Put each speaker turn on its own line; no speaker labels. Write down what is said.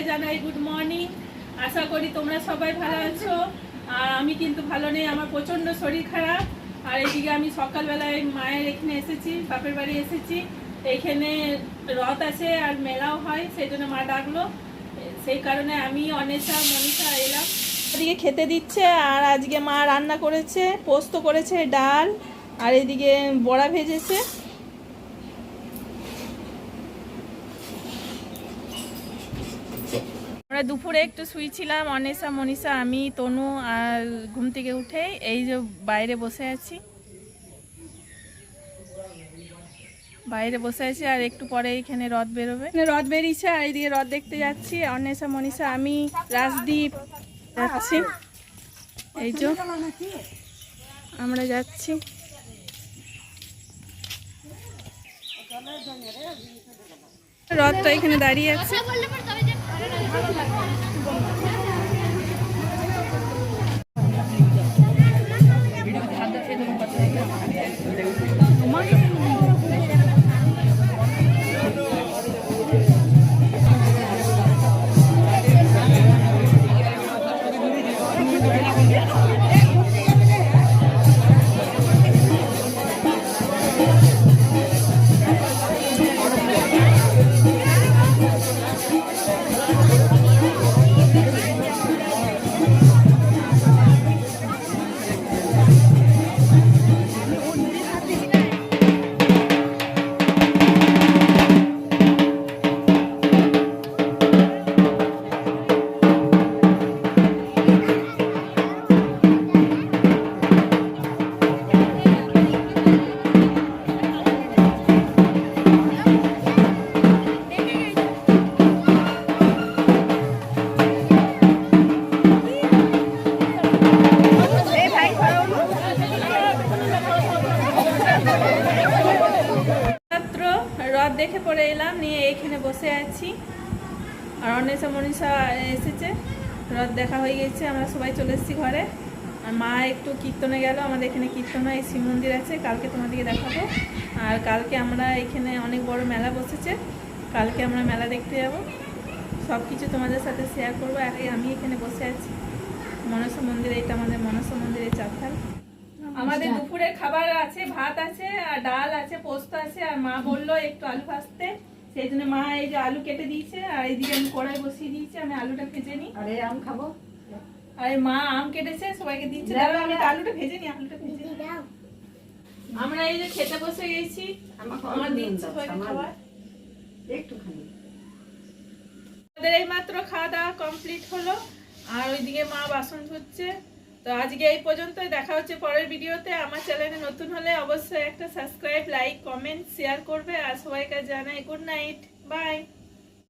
সবাইকে জানাই good morning আশা করি তোমরা সবাই ভালো আছো। আর আমি কিন্তু ভালো নেই, আমার প্রচণ্ড শরীর খারাপ। আর এদিকে আমি সকালবেলায় মায়ের এখানে এসেছি, বাপের বাড়ি এসেছি। এখানে রথ আছে আর মেলাও হয় সেই জন্য মা ডাকলো। সেই কারণে আমি, অনেশা, মনীষা এলাম। এদিকে খেতে দিচ্ছে, আর আজকে মা রান্না করেছে, পোস্ত করেছে, ডাল, আর এদিকে বড়া ভেজেছে। আমরা দুপুরে একটু শুয়েছিলাম অনেশা, মনীষা, আমি, তনু আর ঘুম থেকে উঠে এই যে বাইরে বসে আছি। বাইরে বসে আছি আর একটু পরে এখানে রথ বেরোবে। রথ বেরিয়েছে আর এইদিকে রথ দেখতে যাচ্ছি। অন্বেষা মনীষা, আমি, রাজদীপ যাচ্ছি। এই যে আমরা যাচ্ছি। রথটা এখানে দাঁড়িয়ে আছে। মাত্র দেখে পড়ে এলাম, নিয়ে এখানে বসে আছি। আর অন্বেষা মনীষা এসেছে, রথ দেখা হয়ে গেছে, আমরা সবাই চলে এসেছি ঘরে। আর মা একটু কীর্তনে গেল, আমাদের এখানে কীর্তন হয় শিব মন্দির আছে, কালকে তোমাদেরকে দেখাবো। আর কালকে আমরা এখানে অনেক বড় মেলা বসেছে, কালকে আমরা মেলা দেখতে যাব। সব কিছু তোমাদের সাথে শেয়ার করব আগে আমি এখানে বসে আছি। মনসা মন্দির, এটা আমাদের মনসা মন্দিরের চাপথাল আমাদের দুপুরে খাবার আছে ভাত আছে আর ডাল আছে পোস্ত আছে আর মা বলল একটু আলু ভাজতে। সেই জন্য মা এই যে আলু কেটে দিয়েছে আর এইদিকে আমি কড়াই বসিয়ে দিয়েছি আমি আলুটা ভেজে নিই।
আরে আম খাব?
আর মা আম কেটেছে সবাইকে দিচ্ছে
দাও,
আমি আলুটা ভেজে নিই আলুটা ভেজে নিই। আমরা এই যে খেতে বসে গেছি আমার দিচ্ছে
দাও,
সবাইকে। খাবার।
একটুখানি।
আমাদের এই মাত্র খাওয়া দাওয়া কমপ্লিট হলো আর ওইদিকে মা বাসন ধুচ্ছে। তো আজকে এই পর্যন্তই, দেখা হচ্ছে পরের ভিডিওতে। আমার চ্যানেলে নতুন হলে অবশ্যই একটা সাবস্ক্রাইব, লাইক, কমেন্ট শেয়ার করবে। আর সবাইকে জানাই গুড নাইট বাই